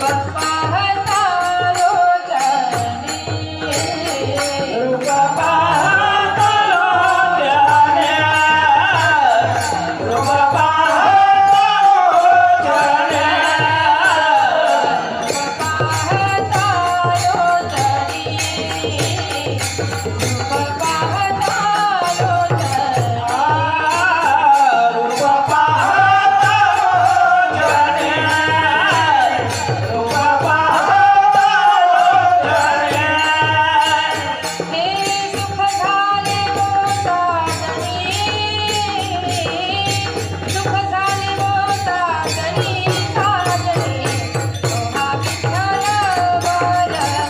પપ્પા હતા Lord.